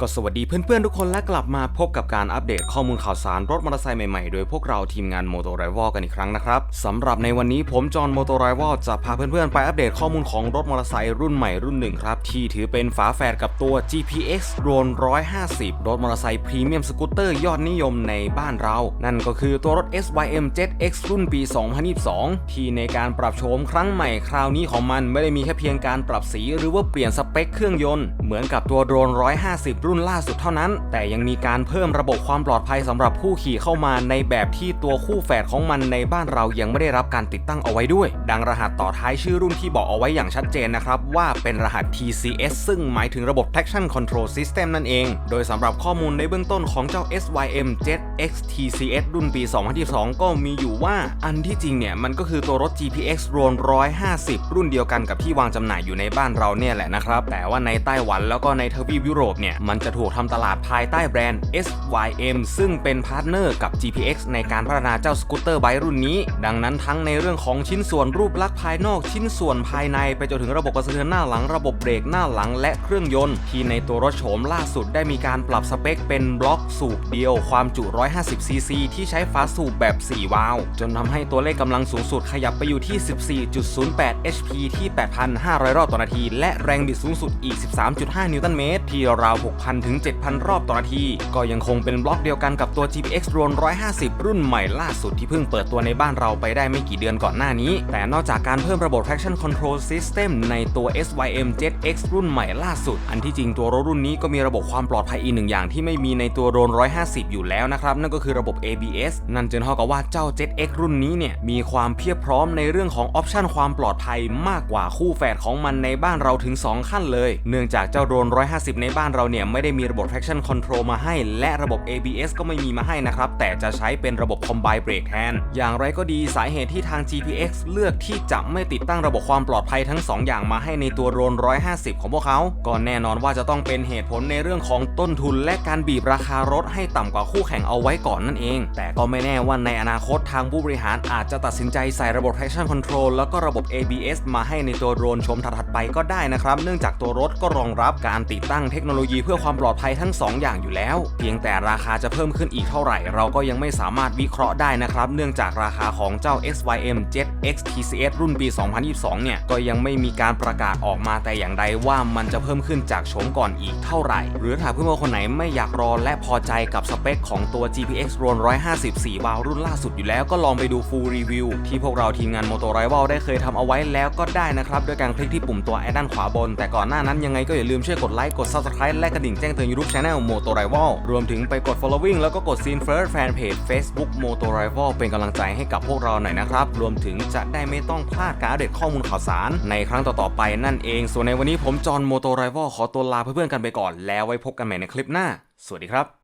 ก็สวัสดีเพื่อนๆทุกคนและกลับมาพบกับการอัปเดตข้อมูลข่าวสารรถมอเตอร์ไซค์ใหม่ๆ โดยพวกเราทีมงานโมโต r i v a l กันอีกครั้งนะครับสำหรับในวันนี้ผมจอห์นโมโต r i v a l จะพาเพื่อนๆไปอัปเดตข้อมูลของรถมอเตอร์ไซค์รุ่นใหม่รุ่นหนึ่งครับ ที่ถือเป็นฝาแฝดกับตัว GPX Drone 150 รถมอเตอร์ไซค์พรีเมียมสกูตเตอร์ยอดนิยมในบ้านเรา นั่นก็คือตัวรถ SYM Jet X รุ่นปี 2022 ที่ในการปรับโฉมครั้งใหม่คราวนี้ของมันไม่ได้มีแค่เพียงการปรับสี หรือว่าเปลี่ยนสเปคเครื่องยนต์เหมือนกับตัวโดรน150รุ่นล่าสุดเท่านั้น แต่ยังมีการเพิ่มระบบความปลอดภัยสำหรับผู้ขี่เข้ามาในแบบที่ตัวคู่แฝดของมันในบ้านเรายังไม่ได้รับการติดตั้งเอาไว้ด้วย ดังรหัสต่อท้ายชื่อรุ่นที่บอกเอาไว้อย่างชัดเจนนะครับ ว่าเป็นรหัส TCS ซึ่งหมายถึงระบบ Traction Control System นั่นเอง โดยสำหรับข้อมูลในเบื้องต้นของเจ้า SYM Jet X TCS รุ่นปี 2022 ก็มีอยู่ว่าอันที่จริงเนี่ยมันก็คือตัวรถ GPX Drone 150 รุ่นเดียวกันกับที่วางจำหน่ายอยู่ในบ้านเราเนี่ยแหละนะครับแต่ว่าในไต้หวันแล้วก็ในทวีปยุโรปเนี่ยมันันจะถูกทำตลาดภายใต้แบรนด์ SYM ซึ่งเป็นพาร์ทเนอร์กับ GPX ในการพัฒนาเจ้าสกูตเตอร์ไบรุ่นนี้ ดังนั้นทั้งในเรื่องของชิ้นส่วนรูปลักษณ์ภายนอกชิ้นส่วนภายในไปจนถึงระบบกระเทือนหน้าหลังระบบเบรกหน้าหลังและเครื่องยนต์ที่ในตัวรถโฉมล่าสุดได้มีการปรับสเปคเป็นบล็อกสูบเดียวความจุ 150ซีซีที่ใช้ฝาสูบแบบ 4 วาล์วจนทำให้ตัวเลขกำลังสูงสุดขยับไปอยู่ที่ 14.08 HP ที่ 8,500 รอบต่อนาที และแรงบิดสูงสุดอีก 13.5 นิวตันเมตรที่ราว6,000 ถึง 7,000 รอบต่อนาที ก็ยังคงเป็นบล็อกเดียวกันกับตัว GPX Drone 150 รุ่นใหม่ล่าสุดที่เพิ่งเปิดตัวในบ้านเราไปได้ไม่กี่เดือนก่อนหน้านี้ แต่นอกจากการเพิ่มระบบ Traction Control System ในตัว SYM Jet X รุ่นใหม่ล่าสุด อันที่จริงตัวรถรุ่นนี้ก็มีระบบความปลอดภัยอีกหนึ่งอย่างที่ไม่มีในตัวโดรน150 อยู่แล้วนะครับ นั่นก็คือระบบ ABS นั่นจึงเท่ากับว่าเจ้า Jet X รุ่นนี้เนี่ยมีความเพียบพร้อมในเรื่องของออปชันความปลอดภัยมากกว่าคู่แฝดของมันในบ้านเราถึง 2 ขั้นเลย เนื่องจากเจ้าโดรน150 ในบ้านเราเนี่ยไม่ได้มีระบบ traction control มาให้ และระบบ ABS ก็ไม่มีมาให้นะครับ แต่จะใช้เป็นระบบ combine brake แทน อย่างไรก็ดีสาเหตุที่ทาง GPX เลือกที่จะไม่ติดตั้งระบบความปลอดภัยทั้ง 2 อย่างมาให้ในตัวโรน150 ของพวกเขา ก็แน่นอนว่าจะต้องเป็นเหตุผลในเรื่องของต้นทุน และการบีบราคารถให้ต่ำกว่าคู่แข่งเอาไว้ก่อนนั่นเอง แต่ก็ไม่แน่ว่าในอนาคตทางผู้บริหารอาจจะตัดสินใจใส่ระบบ traction control แล้วก็ระบบ ABS มาให้ในตัวโดรนชมถัดๆไปก็ได้นะครับ เนื่องจากตัวรถก็รองรับการติดตั้งเทคโนโลยีเพื่อความปลอดภัยทั้ง 2 อย่างอยู่แล้ว เพียงแต่ราคาจะเพิ่มขึ้นอีกเท่าไหร่ เราก็ยังไม่สามารถวิเคราะห์ได้นะครับ เนื่องจากราคาของเจ้า SYM Jet X TCS รุ่นปี 2022 เนี่ย ก็ยังไม่มีการประกาศออกมาแต่อย่างใดว่ามันจะเพิ่มขึ้นจากโฉมก่อนอีกเท่าไหร่ หรือถ้าเพื่อนๆคนไหนไม่อยากรอและพอใจกับสเปคของตัว GPX Drone 154 วาล์วรุ่นล่าสุดอยู่แล้วก็ลองไปดู full review ที่พวกเราทีมงาน Moto Rival ได้เคยทำเอาไว้แล้วก็ได้นะครับด้วยการคลิกที่ปุ่มตัวไอ้ด้านขวาบน แต่ก่อนหน้านั้นยังไงก็อย่าลืมช่วยกดไลค์กด subscribe และกระดิ่งแจ้งเตือน YouTube Channel Moto Rival รวมถึงไปกด following แล้วก็กด Scene First Fan Page Facebook Moto Rival เป็นกำลังใจให้กับพวกเราหน่อยนะครับ รวมถึงจะได้ไม่ต้องพลาดการอัปเดตข้อมูลข่าวสาร ในครั้งต่อๆไปนั่นเอง ส่วนในวันนี้ผมจอห์น Moto Rival ขอตัวลาเพื่อนๆกันไปก่อน แล้วไว้พบกันใหม่ในคลิปหน้า สวัสดีครับ